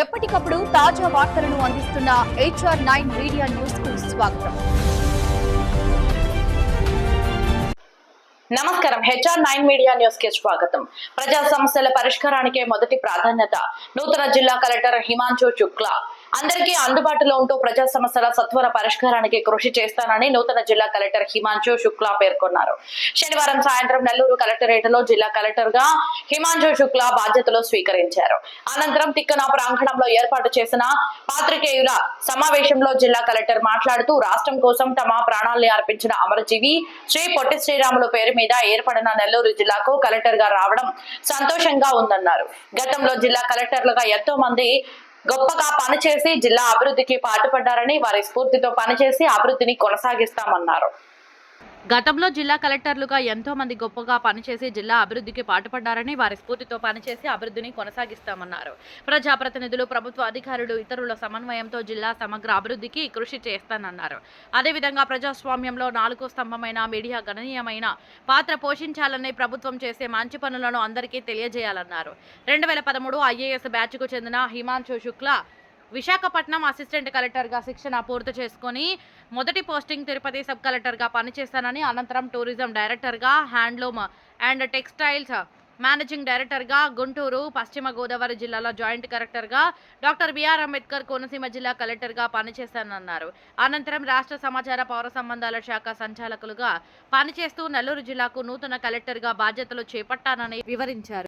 ఎప్పటికప్పుడు తాజా వార్తలను అందిస్తున్న హెచ్ఆర్ నైన్ మీడియా న్యూస్కు స్వాగతం. నమస్కారం. హెచ్ఆర్ నైన్ మీడియా న్యూస్కి స్వాగతం. ప్రజా సమస్యల పరిష్కారానికే మొదటి ప్రాధాన్యత నూతన జిల్లా కలెక్టర్ హిమాంశు శుక్లా. అందరికీ అందుబాటులో ఉంటూ ప్రజా సమస్యల సత్వర పరిష్కారానికి కృషి చేస్తానని నూతన జిల్లా కలెక్టర్ హిమాంశు శుక్లా పేర్కొన్నారు. శనివారం సాయంత్రం నెల్లూరు కలెక్టరేట్లో జిల్లా కలెక్టర్గా హిమాంశు శుక్లా బాధ్యతలు స్వీకరించారు. అనంతరం తిక్కన ప్రాంగణంలో ఏర్పాటు చేసిన పాత్రికేయుల సమావేశంలో జిల్లా కలెక్టర్ మాట్లాడుతూ రాష్ట్రం కోసం తమ ప్రాణాల్ని అర్పించిన అమరజీవి శ్రీ పొట్టి శ్రీరాములు పేరు మీద ఏర్పడిన నెల్లూరు జిల్లాకు కలెక్టర్గా రావడం సంతోషంగా ఉందన్నారు. గతంలో జిల్లా కలెక్టర్లుగా ఎంతో మంది గొప్పగా పనిచేసి జిల్లా అభివృద్ధికి పాటుపడ్డారని వారి స్ఫూర్తితో పనిచేసి అభివృద్ధిని కొనసాగిస్తామన్నారు. గతంలో జిల్లా కలెక్టర్లుగా ఎంతో మంది గొప్పగా పనిచేసి జిల్లా అభివృద్ధికి పాటుపడ్డారని వారి స్ఫూర్తితో పనిచేసి అభివృద్ధిని కొనసాగిస్తామన్నారు. ప్రజాప్రతినిధులు ప్రభుత్వ అధికారులు ఇతరుల సమన్వయంతో జిల్లా సమగ్ర అభివృద్ధికి కృషి చేస్తానన్నారు. అదేవిధంగా ప్రజాస్వామ్యంలో నాలుగో స్తంభమైన మీడియా గణనీయమైన పాత్ర పోషించాలని ప్రభుత్వం చేసే మంచి పనులను అందరికీ తెలియజేయాలన్నారు. రెండు వేల పదమూడు ఐఏఎస్ బ్యాచ్కు చెందిన హిమాంశు శుక్లా విశాఖపట్నం అసిస్టెంట్ కలెక్టర్గా శిక్షణ పూర్తి చేసుకొని మొదటి పోస్టింగ్ తిరుపతి సబ్ కలెక్టర్గా పనిచేస్తానని అనంతరం టూరిజం డైరెక్టర్గా హ్యాండ్లూమ్ అండ్ టెక్స్టైల్స్ మేనేజింగ్ డైరెక్టర్గా గుంటూరు పశ్చిమ గోదావరి జిల్లాలో జాయింట్ కలెక్టర్గా డాక్టర్ బిఆర్ అంబేద్కర్ కోనసీమ జిల్లా కలెక్టర్గా పనిచేస్తానన్నారు. అనంతరం రాష్ట్ర సమాచార పౌర సంబంధాల శాఖ సంచాలకులుగా పనిచేస్తూ నెల్లూరు జిల్లాకు నూతన కలెక్టర్గా బాధ్యతలు చేపట్టానని వివరించారు.